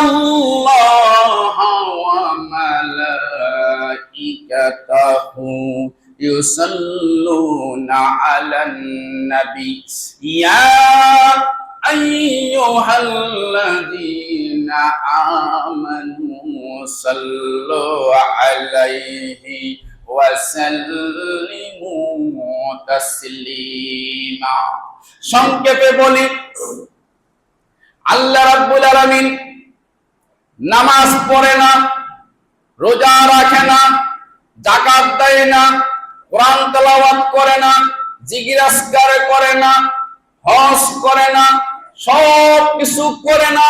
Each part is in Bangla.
الله وملائكته يصلون على النبي يا أيها الذين آمنوا صلوا عليه وسلموا تسليما সংক্ষেপে বলি আল্লাহ রাব্বুল আলামিন নামাজ পড়ে না, রোজা রাখে না, জাকাত দেয় না, কোরআন তেলাওয়াত করে না জিজ্ঞাসকার করে না হস করে না, সব কিছু করে না।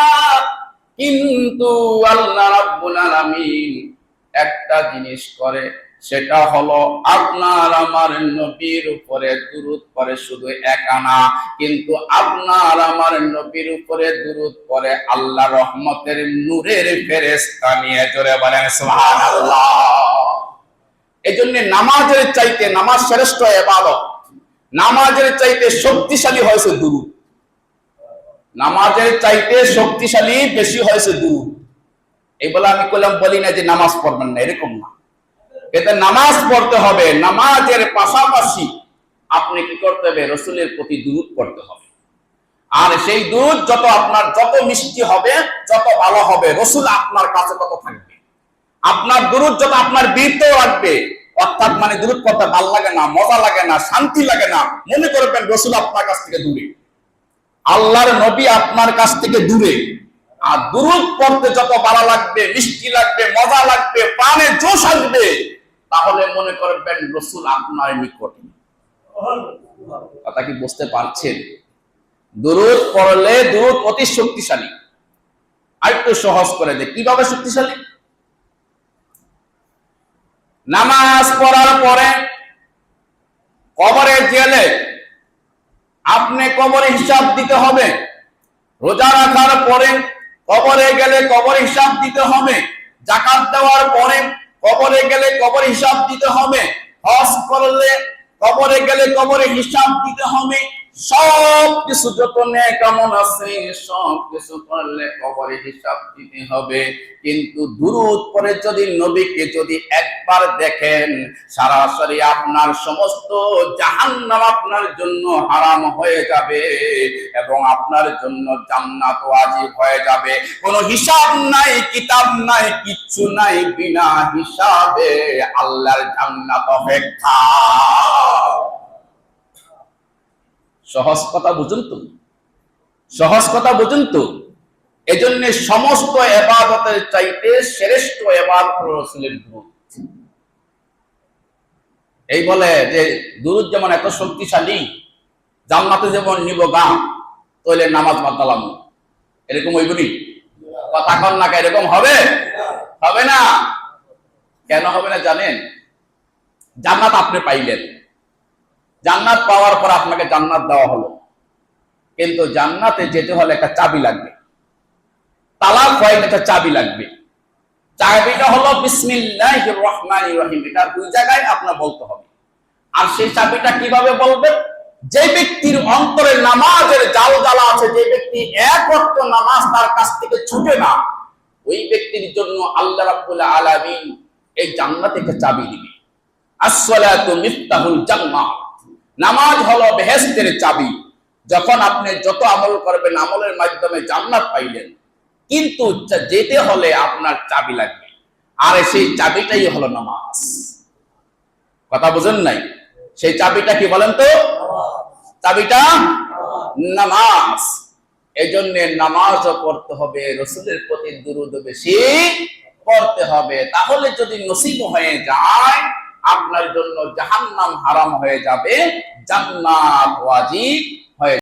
কিন্তু আল্লাহ রাব্বুল আলামিন একটা জিনিস করে সেটা হলো, আপনার আমার নবীর উপরে দুরুদ করে শুধু একানা কিন্তু আপনার আমার নবীর উপরে দুরুদ করে আল্লাহ রহমতের নূরের ফেরেশতা নিয়ে জোরে বলেন, সুবহানাল্লাহ। এই জন্য নামাজের চাইতে নামাজ শ্রেষ্ঠ এবাদত নামাজের চাইতে শক্তিশালী হয়েছে দুরুদ। নামাজের চাইতে শক্তিশালী বেশি হয়েছে দুরুদ। এই বলে আমি কইলাম, বলি না যে নামাজ পড়বেন না, এরকম না। এতে নামাজ পড়তে হবে, নামাজের পাশাপাশি আপনি কি করতে হবে? রসুলের প্রতি দুধ পড়তে হবে। আর সেই দুধ যত আপনার, যত মিষ্টি হবে, যত ভালো হবে, রসুল আপনার কাছে তত থাকবে। আপনার দুরুদ যত আপনার বীরত রাখবে, অর্থাৎ মানে দুরুদ পড়তে ভালো লাগে না, মজা লাগে না, শান্তি লাগে না, মনে করবেন রসুল আপনার কাছ থেকে দূরে। আল্লাহর নবী আপনার কাছ থেকে দূরে। আর দুরুদ পড়তে যত ভালো লাগবে, মিষ্টি লাগবে, মজা লাগবে, প্রাণে জোশ আসবে। তাহলে মনে করবেন রসুল আপনার নিকটে। কথা কি বুঝতে পারছেন? দুরুদ পড়লে দুরুদ অতি শক্তিশালী। আরেকটু সহজ করে দে, কীভাবে শক্তিশালী? নামাজ পড়ার পরে কবরে গেলে আপনি কবরে হিসাব দিতে হবে। রোজা রাখার পরে কবরে গেলে কবরে হিসাব দিতে হবে। জাকাত দেওয়ার পরে কবরে গেলে কবর হিসাব দিতে হবে। হজ করলে কবরে গেলে কবরে হিসাব দিতে হবে। সব কিছু যত কেমন আছে সব কিছু করলে কবরে হিসাব দিতে হবে। কিন্তু দুরুদ পরে যদি নবীকে যদি একবার দেখেন, সরাসরি আপনার সমস্ত জাহান্নাম আপনার জন্য হারাম হয়ে যাবে এবং আপনার জন্য জান্নাত ওয়াজিব হয়ে যাবে। কোনো হিসাব নাই, কিতাব নাই, কিচ্ছু নাই, বিনা হিসাবে আল্লাহর জান্নাত অপেক্ষা। সহজ কথা বুঝুন তো সহজ কথা বুঝুন তো এজন্য সমস্ত এবাদতের চাইতে শ্রেষ্ঠ এবাদত রসুলের দুরুদ। এই বলে যে দুরুদ যেমন এত শক্তিশালী, জান্নাতে যেমন নিব গা তৈলে নামাজ বাতালাম এরকম হইবনি কথা কন না এরকম হবে? হবে না। কেন হবে না জানেন? জান্নাত আপনি পাইলেন। জান্নাত পাওয়ার পর আপনাকে জান্নাত দেওয়া হলো। কিন্তু জান্নাতে যেতে হলে একটা চাবি লাগবে। তালা কয়েক একটা চাবি লাগবে। চাবিটা হলো বিসমিল্লাহ রহমান রহিম। এটা দুই জায়গায় আপনার বলতে হবে। আর সেই চাবিটা কীভাবে বলবেন যে ব্যক্তির অন্তরে নামাজের জাল জ্বালা আছে, যে ব্যক্তি এক অর্থ নামাজ তার কাছ থেকে ছুটে না, ওই ব্যক্তির জন্য আল্লাহ রাব্বুল আলামিন এই জান্নাত থেকে চাবি দিবে। আসসালাতু মিফতাহুল জান্নাহ নামাজ হলো বেহেস্তের চাবি। যখন আপনি যত আমল করবেন, আমলের মাধ্যমে জান্নাত পাইলেন। কিন্তু যেতে হলে আপনার চাবি লাগবে। আর সেই চাবিটাই হলো নামাজ। কথা বুঝেন নাই? সেই চাবিটা কি বলেন তো? চাবিটা নামাজ। এই এজন্য নামাজও পড়তে হবে, রসুলের প্রতি দুরুদ বেশি পড়তে হবে। তাহলে যদি নসিব হয়ে যায় আপনার জন্য জাহান্নাম হারাম হয়ে যাবে। জান্নাত ওয়াজিব।